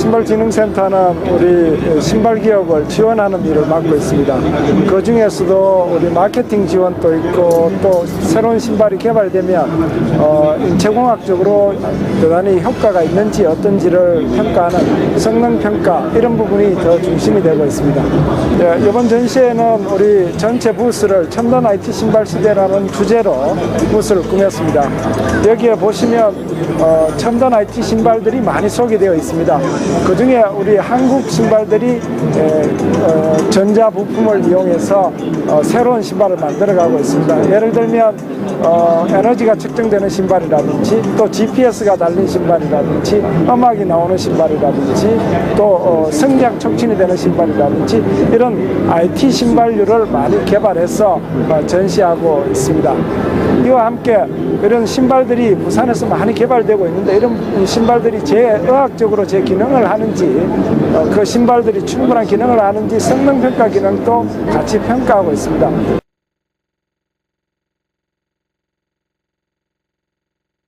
신발진흥센터는 우리 신발 기업을 지원하는 일을 맡고 있습니다. 그 중에서도 우리 마케팅 지원도 있고 또 새로운 신발이 개발되면 어, 인체공학적으로 대단히 효과가 있는지 어떤지를 평가하는 성능 평가 이런 부분이 더 중심이 되고 있습니다. 네, 이번 전시회는 우리 전체 부스를 첨단 IT 신발 시대라는 주제로 부스를 꾸몄습니다. 여기에 보시면 어, 첨단 IT 신발들이 많이 소개되어 있습니다. 그 중에 우리 한국 신발들이 에, 어, 전자 부품을 이용해서 어, 새로운 신발을 만들어가고 있습니다. 예를 들면 어, 에너지가 측정되는 신발이라든지 또 GPS가 달린 신발이라든지 음악이 나오는 신발이라든지 또 어, 성장 촉진이 되는 신발이라든지 이런 IT 신발류를 많이 개발해서 어, 전시하고 있습니다. 이와 함께 이런 신발들이 부산에서 많이 개발되고 있는데 이런 신발들이 제 의학적으로 제 기능을 하는지 어, 그 신발들이 충분한 기능을 하는지 성능 평가 기능도 같이 평가하고 있습니다.